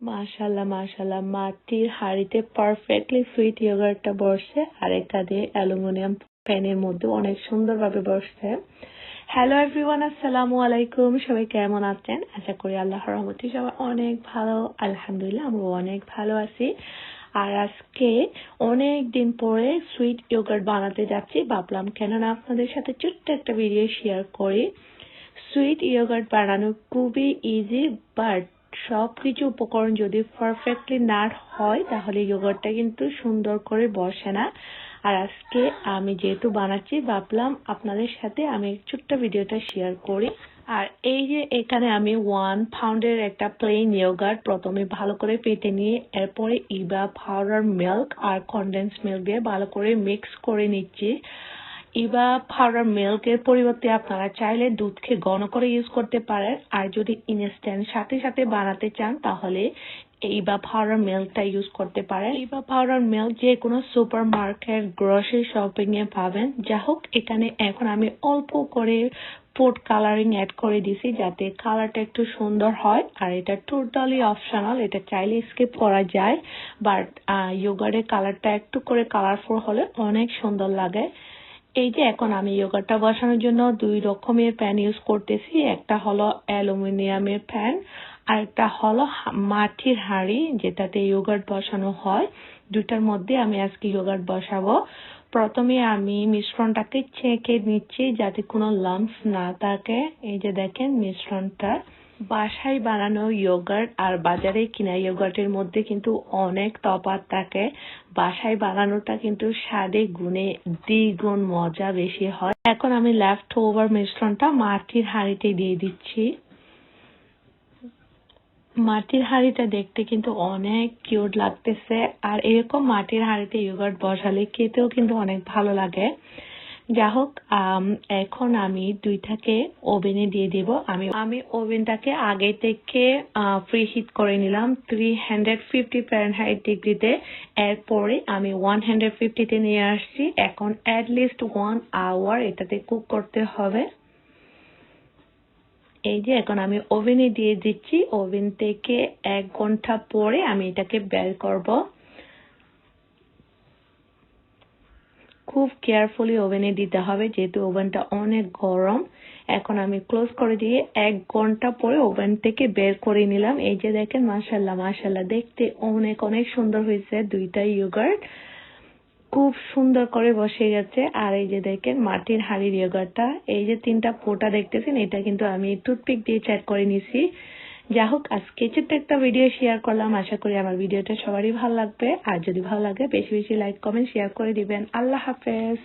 মাশাল্লাহ মাশাল্লাহ। মাটির হাঁড়িতে পারফেক্টলি সুইট ইয়োগার্টটা বসছে আর একটা দিয়ে অ্যালুমিনিয়াম প্যানের মধ্যে অনেক সুন্দরভাবে বসছে। হ্যালো এভরিওয়ান আসসালামু আলাইকুম। সবাই কেমন আছেন? আশা করি আল্লাহ রহমতে সবাই অনেক ভালো। আলহামদুলিল্লাহ আমরা অনেক ভালো আছি। আর আজকে অনেক দিন পরে সুইট ইয়োগার্ট বানাতে যাচ্ছি। ভাবলাম, কেননা আপনাদের সাথে ছোট্ট একটা ভিডিও শেয়ার করি। সুইট ইয়োগার্ট বানানো খুবই ইজি বাট সবকিছু উপকরণ যদি পারফেক্টলি না হয়, তাহলে ইয়োগার্টটা কিন্তু সুন্দর করে বসে না। আর আজকে আমি যেহেতু বানাচ্ছি, ভাবলাম আপনাদের সাথে আমি ছোট্ট ভিডিওটা শেয়ার করি। আর এই যে এখানে আমি ওয়ান পাউন্ডের একটা প্লেন ইয়োগার্ট প্রথমে ভালো করে পেটে নিয়ে, এরপরে ইবা পাউডার মিল্ক আর কনডেন্স মিল্ক দিয়ে ভালো করে মিক্স করে নিচ্ছি। ইবা পাউডার মিল্কের পরিবর্তে আপনারা চাইলে দুধকে ঘন করে ইউজ করতে পারেন। আর যদি ইনস্ট্যান্ট সাথে সাথে বানাতে চান, তাহলে ইবা পাউডার মিল্কটা ইউজ করতে পারেন। ইবা পাউডার মিল্ক যে কোনো সুপার মার্কেট গ্রোসারি শপিং এ পাবেন। যা হোক, এখানে এখন আমি অল্প করে ফুড কালারিং অ্যাড করে দিছি যাতে কালারটা একটু সুন্দর হয়। আর এটা টোটালি অপশনাল এটা চাইলে স্কিপ করা যায়। বাট ইয়োগার্টের কালারটা একটু করে কালারফুল হলে অনেক সুন্দর লাগে। এই যে এখন আমি ইয়োগাটা বসানোর জন্য দুই রকমের প্যান ইউজ করতেছি। একটা হলো অ্যালুমিনিয়ামের প্যান আর একটা হলো মাটির হাঁড়ি যেটাতে ইয়োগার্ট বসানো হয়। দুটার মধ্যে আমি আজকে ইয়োগার্ট বসাবো। প্রথমে আমি মিশ্রণটাকে ছেঁকে নিচ্ছি যাতে কোনো লাম্পস না থাকে। এই যে দেখেন মিশ্রণটা। বাসায় বানানো ইয়োগার্ট আর বাজারে কিনা ইয়োগার্টের মধ্যে কিন্তু অনেক তফাৎ থাকে। বাসায় বানানোটা কিন্তু স্বাদে গুণে দ্বিগুণ মজা বেশি হয়। এখন আমি লেফট ওভার মিশ্রণটা মাটির হাঁড়িতে দিয়ে দিচ্ছি। মাটির হাঁড়িটা দেখতে কিন্তু অনেক কিউট লাগতেছে। আর এরকম মাটির হাঁড়িতে ইয়োগার্ট বসালে খেতেও কিন্তু অনেক ভালো লাগে। যা হোক এখন আমি দুইটাকে ওভেনে দিয়ে দিব। আমি আমি ওভেনটাকে আগে থেকে ফ্রি হিট করে নিলাম থ্রি হান্ড্রেড ফিফটি হাইট ডিগ্রিতে এরপরে আমি ওয়ান হান্ড্রেড ফিফটিতে নিয়ে আসছি। এখন অ্যাটলিস্ট ওয়ান আওয়ার এটাতে কুক করতে হবে। এই যে এখন আমি ওভেনে দিয়ে দিচ্ছি। ওভেন থেকে এক ঘণ্টা পরে আমি এটাকে বের করব। খুব কেয়ারফুলি ওভেনে দিতে হবে। যেহেতু ওভেনটা অনেক গরম, এখন আমি ক্লোজ করে দিয়ে এক ঘণ্টা পরে ওভেন থেকে বের করে নিলাম। এই যে দেখেন মাসাল্লাহ মাসাল্লাহ দেখতে অনেক অনেক সুন্দর হয়েছে দুইটা ইয়োগার্ট খুব সুন্দর করে বসে গেছে। আর এই যে দেখেন, মাটির হাড়ির ইয়োগার্টটা এই যে তিনটা ফোটা দেখতেছেন, এটা কিন্তু আমি টুথপিক দিয়ে চ্যাট করে নিছি। যা হোক, আজকে ছোট্ট একটা ভিডিও শেয়ার করলাম। আশা করি আমার ভিডিওটা সবারই ভালো লাগবে। আর যদি ভালো লাগে, বেশি বেশি লাইক কমেন্ট শেয়ার করে দিবেন। আল্লাহ হাফেজ।